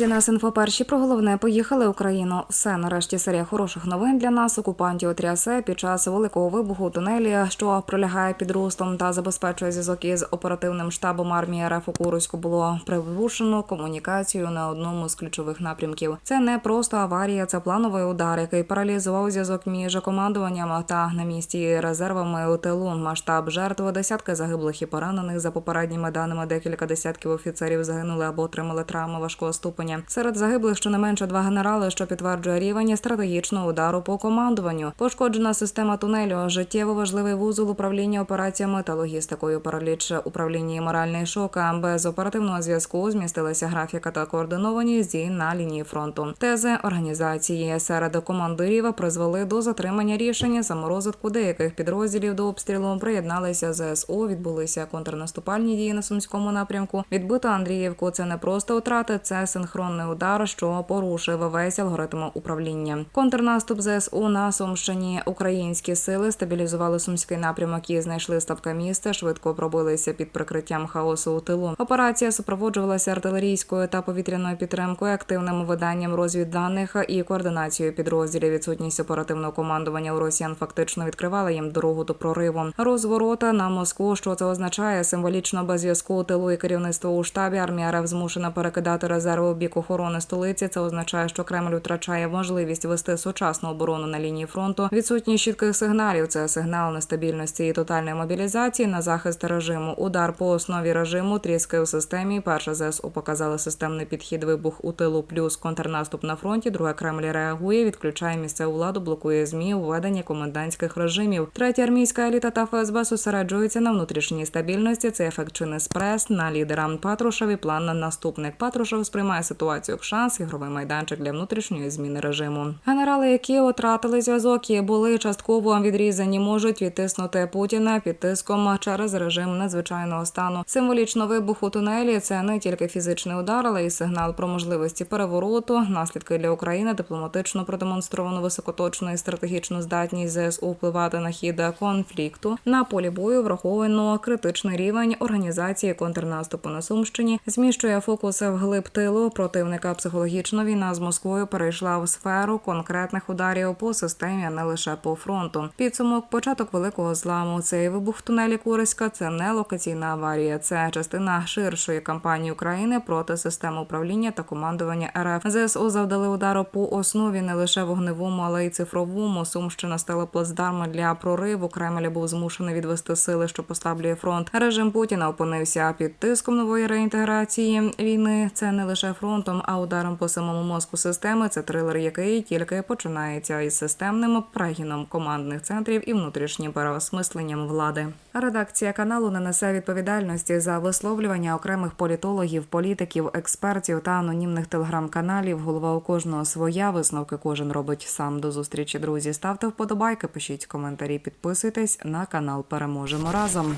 Наразі нас інфоперші про головне поїхали Україну. Все нарешті серія хороших новин для нас. Окупантів трясе під час великого вибуху тунелі, що пролягає під рустом та забезпечує зв'язок із оперативним штабом армії РФ у Курську. Було припущено комунікацію на одному з ключових напрямків. Це не просто аварія, це плановий удар, який паралізував зв'язок між командуванням та на місці резервами у тилу. Масштаб жертв десятки загиблих і поранених за попередніми даними. Декілька десятків офіцерів загинули або отримали травми важкого ступеня. Серед загиблих щонайменше два генерали, що підтверджує рівень стратегічного удару по командуванню. Пошкоджена система тунелю, життєво важливий вузол управління операціями та логістикою. Параліч управління і моральний шок. Без оперативного зв'язку змістилася графіка та координованість дій на лінії фронту. Тези організації серед командирів призвели до затримання рішення саморозвитку деяких підрозділів до обстрілу. Приєдналися ЗСУ. Відбулися контрнаступальні дії на сумському напрямку. Відбито Андріївку. Це не просто втрати, це синхронний удар, що порушив весь алгоритм управління. Контрнаступ ЗСУ на Сумщині. Українські сили стабілізували сумський напрямок і знайшли слабке місце. Швидко пробилися під прикриттям хаосу у тилу. Операція супроводжувалася артилерійською та повітряною підтримкою, активним виданням розвідданих і координацією підрозділів. Відсутність оперативного командування у росіян фактично відкривала їм дорогу до прориву. Розворота на Москву. Що це означає? Символічно без зв'язку тилу і керівництво у штабі армія РФ змушена перекидати резерви у бік охорони столиці. Це означає, що Кремль втрачає можливість вести сучасну оборону на лінії фронту. Відсутність чітких сигналів. Це сигнал нестабільності і тотальної мобілізації на захист режиму. Удар по основі режиму, тріски у системі. Перша ЗСУ показали системний підхід, вибух у тилу, плюс контрнаступ на фронті. Друге Кремль реагує, відключає місцеву владу, блокує змі, введення комендантських режимів. Третя армійська еліта та ФСБ зосереджуються на внутрішній стабільності. Це ефект чи не спрес на лідера Патрушеві. План на наступник Патрушев сприймає ситуацію як шанс, ігровий майданчик для внутрішньої зміни режиму. Генерали, які втратили зв'язок і були частково відрізані, можуть відтиснути Путіна під тиском через режим надзвичайного стану. Символічно вибух у тунелі це не тільки фізичний удар, але й сигнал про можливості перевороту. Наслідки для України дипломатично продемонстровано високоточну і стратегічну здатність ЗСУ впливати на хід конфлікту. На полі бою враховано критичний рівень організації контрнаступу на Сумщині, зміщує фокус вглиб тилу противника. Психологічно війна з Москвою перейшла в сферу конкретних ударів по системі, а не лише по фронту. Підсумок початок великого зламу. Цей вибух в тунелі Куриська це не локаційна аварія, це частина ширшої кампанії України проти системи управління та командування РФ. ЗСУ завдали удару по основі не лише вогневому, але й цифровому. Сумщина стала плацдармом для прориву. Кремль був змушений відвести сили, що послаблює фронт. Режим Путіна опинився під тиском нової реінтеграції війни. Це не лише фронтом, а ударом по самому мозку системи. Це трилер, який тільки починається із системним прегіном командних центрів і внутрішнім переосмисленням влади. Редакція каналу не несе відповідальності за висловлювання окремих політологів, політиків, експертів та анонімних телеграм-каналів. Голова у кожного своя висновки кожен робить сам. До зустрічі, друзі. Ставте вподобайки, пишіть коментарі, підписуйтесь на канал. Переможемо разом.